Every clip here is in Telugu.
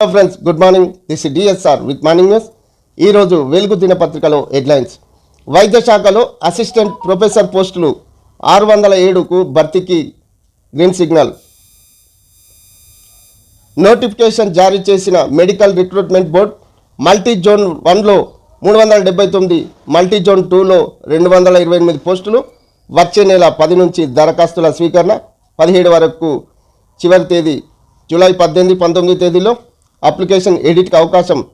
Hello friends good morning this DSR with morning news ఈరోజు వెలుగు దినపత్రికలో హెడ్లైన్స్. వైద్య శాఖలో అసిస్టెంట్ ప్రొఫెసర్ పోస్టులు ఆరు వందల ఏడుకు భర్తీకి గ్రీన్ సిగ్నల్. నోటిఫికేషన్ జారీ చేసిన medical recruitment board multi zone వన్లో మూడు వందల డెబ్బై తొమ్మిది మల్టీ జోన్ టూలో రెండు వందల ఇరవై ఎనిమిది పోస్టులు. వచ్చే నెల పది నుంచి దరఖాస్తుల స్వీకరణ పదిహేడు వరకు చివరి తేదీ జూలై పద్దెనిమిది పంతొమ్మిది తేదీలో. అప్లికేషన్ ఎడిట్కి అవకాశం.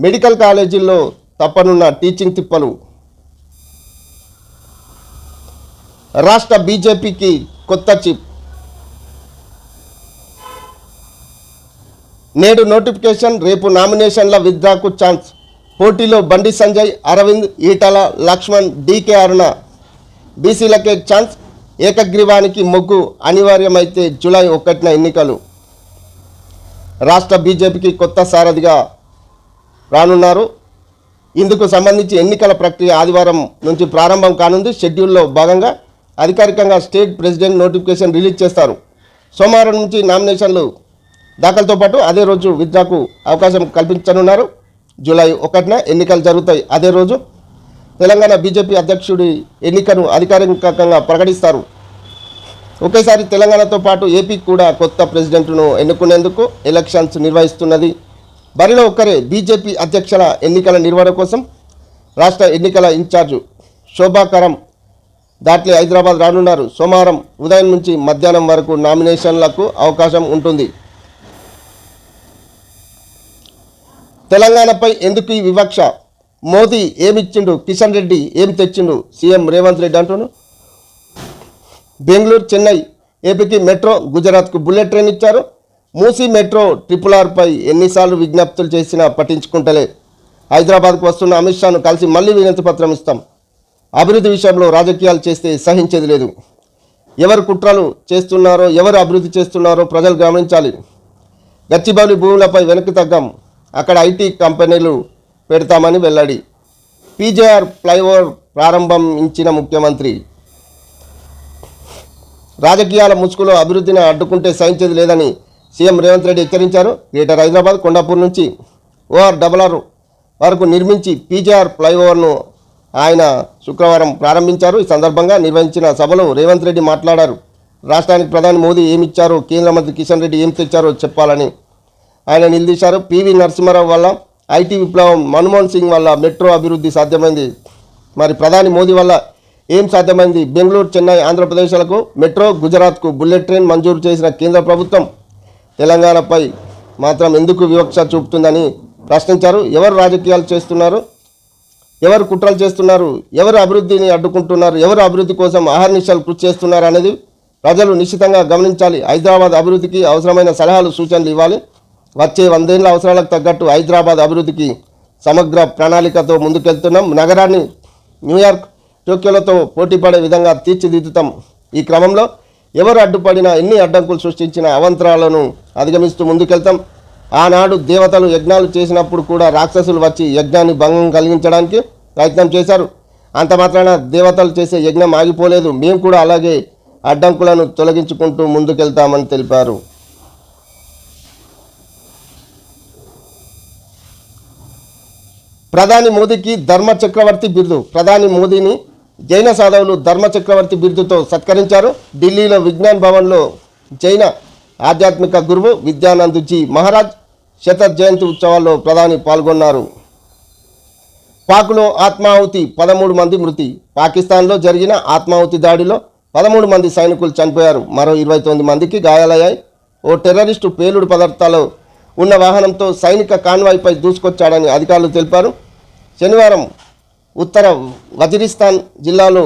మెడికల్ కాలేజీల్లో తప్పనున్న టీచింగ్ తిప్పలు. రాష్ట్ర బీజేపీకి కొత్త చిప్ నేడు నోటిఫికేషన్ రేపు నామినేషన్ల విత్డ్రాకు ఛాన్స్. పోటీలో బండి సంజయ్ అరవింద్ ఈటల లక్ష్మణ్ డీకే అరుణ. బీసీలకే ఛాన్స్. ఏకగ్రీవానికి మొగ్గు అనివార్యమైతే జూలై ఒకటిన ఎన్నికలు. రాష్ట్ర బీజేపీకి కొత్త సారథిగా రానున్నారు. ఇందుకు సంబంధించి ఎన్నికల ప్రక్రియ ఆదివారం నుంచి ప్రారంభం కానుంది. షెడ్యూల్లో భాగంగా అధికారికంగా స్టేట్ ప్రెసిడెంట్ నోటిఫికేషన్ రిలీజ్ చేస్తారు. సోమవారం నుంచి నామినేషన్లు దాఖలతో పాటు అదే రోజు విద్యాకు అవకాశం కల్పించనున్నారు. జూలై ఒకటిన ఎన్నికలు జరుగుతాయి. అదే రోజు తెలంగాణ బీజేపీ అధ్యక్షుడి ఎన్నికను అధికారికంగా ప్రకటిస్తారు. ఒకేసారి తెలంగాణతో పాటు ఏపీ కూడా కొత్త ప్రెసిడెంట్ను ఎన్నుకునేందుకు ఎలక్షన్స్ నిర్వహిస్తున్నది. బరిలో ఒక్కరే బీజేపీ అధ్యక్షుల ఎన్నికల నిర్వహణ కోసం రాష్ట్ర ఎన్నికల ఇన్ఛార్జు శోభాకరం దాట్లే హైదరాబాద్ రానున్నారు. సోమవారం ఉదయం నుంచి మధ్యాహ్నం వరకు నామినేషన్లకు అవకాశం ఉంటుంది. తెలంగాణపై ఎందుకు ఈ వివక్ష? మోదీ ఏమిచ్చిండు? కిషన్ రెడ్డి ఏం తెచ్చిండు? సీఎం రేవంత్ రెడ్డి అంటున్నాడు బెంగళూరు చెన్నై ఏపీకి మెట్రో గుజరాత్కు బుల్లెట్ ట్రైన్ ఇచ్చారు. మూసీ మెట్రో ట్రిపుల్ ఆర్పై ఎన్నిసార్లు విజ్ఞప్తులు చేసినా పట్టించుకుంటలే. హైదరాబాద్కు వస్తున్న అమిత్ షాను కలిసి మళ్ళీ వినతి పత్రం ఇస్తాం. అభివృద్ధి విషయంలో రాజకీయాలు చేస్తే సహించేది లేదు. ఎవరు కుట్రలు చేస్తున్నారో ఎవరు అభివృద్ధి చేస్తున్నారో ప్రజలు గమనించాలి. గచ్చిబౌలి భూములపై వెనక్కి తగ్గాం. అక్కడ ఐటీ కంపెనీలు పెడతామని వెల్లడి. పీజేఆర్ ఫ్లైఓవర్ ప్రారంభించిన ముఖ్యమంత్రి రాజకీయాల ముసుగులో అభివృద్ధిని అడ్డుకుంటే సహించేది లేదని సీఎం రేవంత్ రెడ్డి హెచ్చరించారు. గ్రేటర్ హైదరాబాద్ కొండాపూర్ నుంచి ఓఆర్ డబల్ ఆర్ వరకు నిర్మించి పీజీఆర్ ఫ్లైఓవర్ను ఆయన శుక్రవారం ప్రారంభించారు. ఈ సందర్భంగా నిర్వహించిన సభలో రేవంత్ రెడ్డి మాట్లాడారు. రాష్ట్రానికి ప్రధాని మోదీ ఏమిచ్చారో? కేంద్ర మంత్రి కిషన్ రెడ్డి ఏం తెచ్చారో చెప్పాలని ఆయన నిలదీశారు. పివి నరసింహారావు వల్ల ఐటీ విప్లవం మన్మోహన్ సింగ్ వల్ల మెట్రో అభివృద్ధి సాధ్యమైంది. మరి ప్రధాని మోదీ వల్ల ఏం సాధ్యమైంది? బెంగళూరు చెన్నై ఆంధ్రప్రదేశ్లకు మెట్రో గుజరాత్కు బుల్లెట్ ట్రైన్ మంజూరు చేసిన కేంద్ర ప్రభుత్వం తెలంగాణపై మాత్రం ఎందుకు వివక్ష చూపుతుందని ప్రశ్నించారు. ఎవరు రాజకీయాలు చేస్తున్నారు? ఎవరు కుట్రలు చేస్తున్నారు? ఎవరు అభివృద్ధిని అడ్డుకుంటున్నారు? ఎవరు అభివృద్ధి కోసం ఆహర్నిశాలు కృషి చేస్తున్నారు అనేది ప్రజలు నిశ్చితంగా గమనించాలి. హైదరాబాద్ అభివృద్ధికి అవసరమైన సలహాలు సూచనలు ఇవ్వాలి. వచ్చే వందేళ్ళ అవసరాలకు తగ్గట్టు హైదరాబాద్ అభివృద్ధికి సమగ్ర ప్రణాళికతో ముందుకెళ్తున్నాం. నగరాన్ని న్యూయార్క్ టోక్యోలతో పోటీపడే విధంగా తీర్చిదిద్దుతాం. ఈ క్రమంలో ఎవరు అడ్డుపడినా ఎన్ని అడ్డంకులు సృష్టించిన అవంతరాలను అధిగమిస్తూ ముందుకెళ్తాం. ఆనాడు దేవతలు యజ్ఞాలు చేసినప్పుడు కూడా రాక్షసులు వచ్చి యజ్ఞాన్ని భంగం కలిగించడానికి ప్రయత్నం చేశారు. అంత మాత్రాన దేవతలు చేసే యజ్ఞం ఆగిపోలేదు. మేము కూడా అలాగే అడ్డంకులను తొలగించుకుంటూ ముందుకెళ్తామని తెలిపారు. ప్రధాని మోదీకి ధర్మ చక్రవర్తి బిరుదు. ప్రధాని మోదీని జైన సాధవులు ధర్మ చక్రవర్తి బిరుదుతో సత్కరించారు. ఢిల్లీలో విజ్ఞాన్ భవన్లో జైన ఆధ్యాత్మిక గురువు విద్యానందుజీ మహారాజ్ శత జయంతి ఉత్సవాల్లో ప్రధాని పాల్గొన్నారు. పాక్లో ఆత్మాహుతి పదమూడు మంది మృతి. పాకిస్తాన్లో జరిగిన ఆత్మాహుతి దాడిలో పదమూడు మంది సైనికులు చనిపోయారు. మరో ఇరవై తొమ్మిది మందికి గాయాలయ్యాయి. ఓ టెర్రరిస్టు పేలుడు పదార్థాలు ఉన్న వాహనంతో సైనిక కాన్వాయ్పై దూసుకొచ్చాడని అధికారులు తెలిపారు. శనివారం ఉత్తర వజిరిస్తాన్ జిల్లాలో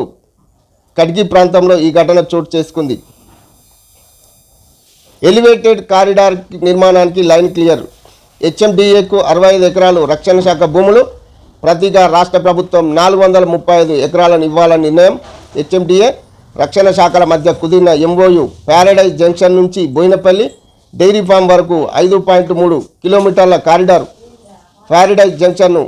కడ్గి ప్రాంతంలో ఈ ఘటన చోటు చేసుకుంది. ఎలివేటెడ్ కారిడార్ నిర్మాణానికి లైన్ క్లియర్. హెచ్ఎండిఏకు అరవై ఐదు ఎకరాలు రక్షణ శాఖ భూములు ప్రతిగా రాష్ట్ర ప్రభుత్వం నాలుగు వందల ముప్పై ఐదు ఎకరాలను ఇవ్వాలని నిర్ణయం హెచ్ఎండిఏ. రక్షణ శాఖల మధ్య కుదిరిన ఎంఓయు ప్యారడైజ్ జంక్షన్ నుంచి బోయినపల్లి డైరీ ఫామ్ వరకు ఐదు పాయింట్ మూడు కిలోమీటర్ల కారిడార్ ప్యారడైజ్ జంక్షన్ను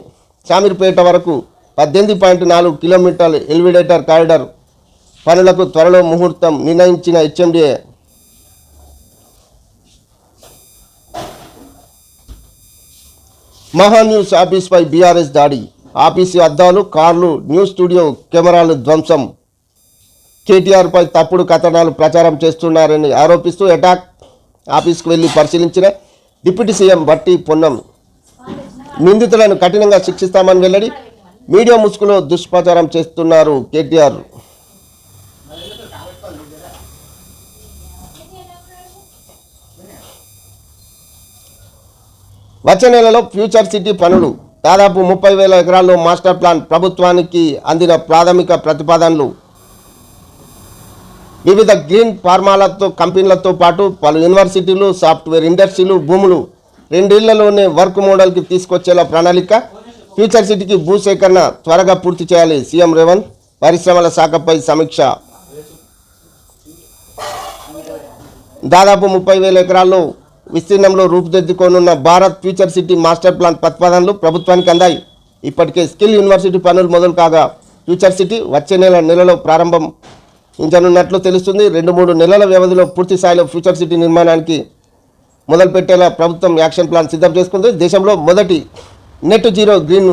శామీర్పేట వరకు పద్దెనిమిది పాయింట్ నాలుగు కిలోమీటర్ల ఎలివేటర్ కారిడార్ పనులకు త్వరలో ముహూర్తం నిర్ణయించిన హెచ్ఎండిఏ. మహా న్యూస్ ఆఫీస్పై బీఆర్ఎస్ దాడి. ఆఫీసు అద్దాలు కార్లు న్యూస్ స్టూడియో కెమెరాలు ధ్వంసం. కేటీఆర్పై తప్పుడు కథనాలు ప్రచారం చేస్తున్నారని ఆరోపిస్తూ అటాక్. ఆఫీస్కు వెళ్ళి పరిశీలించిన డిప్యూటీ సీఎం బట్టి పొన్నం. నిందితులను కఠినంగా శిక్షిస్తామని వెల్లడి మీడియా ముసుగులో దుష్ప్రచారం చేస్తున్నారు కేటీఆర్. వచ్చే నెలలో ఫ్యూచర్ సిటీ పనులు. దాదాపు ముప్పై వేల ఎకరాల్లో మాస్టర్ ప్లాన్ ప్రభుత్వానికి అందిన ప్రాథమిక ప్రతిపాదనలు. వివిధ గ్రీన్ ఫార్మాలతో కంపెనీలతో పాటు పలు యూనివర్సిటీలు సాఫ్ట్వేర్ ఇండస్ట్రీలు భూములు రెండేళ్ళలోనే వర్క్ మోడల్కి తీసుకొచ్చేలా ప్రణాళిక. ఫ్యూచర్ సిటీకి భూసేకరణ త్వరగా పూర్తి చేయాలి. సీఎం రేవంత్ పరిశ్రమల శాఖపై సమీక్ష. దాదాపు ముప్పై వేల ఎకరాల్లో విస్తీర్ణంలో రూపుదిద్దుకోనున్న Bharat future city master plan ప్రతిపాదనలు ప్రభుత్వానికి అందాయి. ఇప్పటికే స్కిల్ యూనివర్సిటీ పనులు మొదలు కాగా ఫ్యూచర్ సిటీ వచ్చే నెల నెలలో ప్రారంభం ఇంచనున్నట్లు తెలుస్తుంది. రెండు మూడు నెలల వ్యవధిలో పూర్తి స్థాయిలో ఫ్యూచర్ సిటీ నిర్మాణానికి మొదలుపెట్టేలా ప్రభుత్వం యాక్షన్ ప్లాన్ సిద్ధం చేసుకుంది. దేశంలో మొదటి net zero green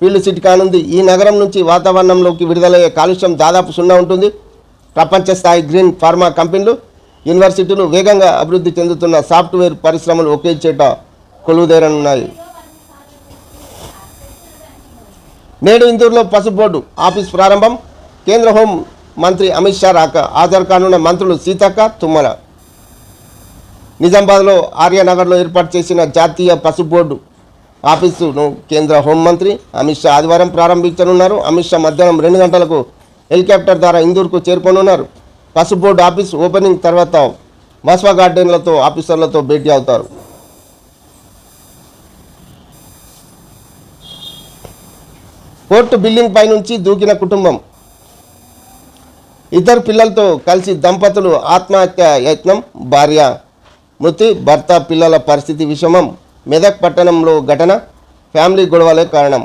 field city కానుంది. ఈ నగరం నుంచి వాతావరణంలోకి విడుదలయ్యే కాలుష్యం దాదాపు సున్నా ఉంటుంది. ప్రపంచ స్థాయి గ్రీన్ ఫార్మా కంపెనీలు యూనివర్సిటీలు వేగంగా అభివృద్ధి చెందుతున్న సాఫ్ట్వేర్ పరిశ్రమలు ఒకే చేట కొలువుదేరనున్నాయి. నేడు ఇందూరులో పసుపు బోర్డు ఆఫీస్ ప్రారంభం. కేంద్ర హోం మంత్రి అమిత్ షా రాక హాజరు కానున్న మంత్రులు సీతక్క తుమ్మల. నిజామాబాద్లో ఆర్యనగర్లో ఏర్పాటు చేసిన జాతీయ పసుపు బోర్డు ఆఫీసును కేంద్ర హోంమంత్రి అమిత్ షా ఆదివారం ప్రారంభించనున్నారు. అమిత్ షా మధ్యాహ్నం రెండు గంటలకు హెలికాప్టర్ ద్వారా ఇందూరుకు చేరుకోనున్నారు. పసుపు బోర్డు ఆఫీస్ ఓపెనింగ్ తర్వాత మాస్వా గార్డెన్లతో ఆఫీసర్లతో భేటీ అవుతారు. కోర్టు బిల్డింగ్ పై నుంచి దూకిన కుటుంబం. ఇద్దరు పిల్లలతో కలిసి దంపతులు ఆత్మహత్య యత్నం భార్య మృతి భర్త పిల్లల పరిస్థితి విషమం. మెదక్ పట్టణంలో ఘటన ఫ్యామిలీ గొడవలే కారణం.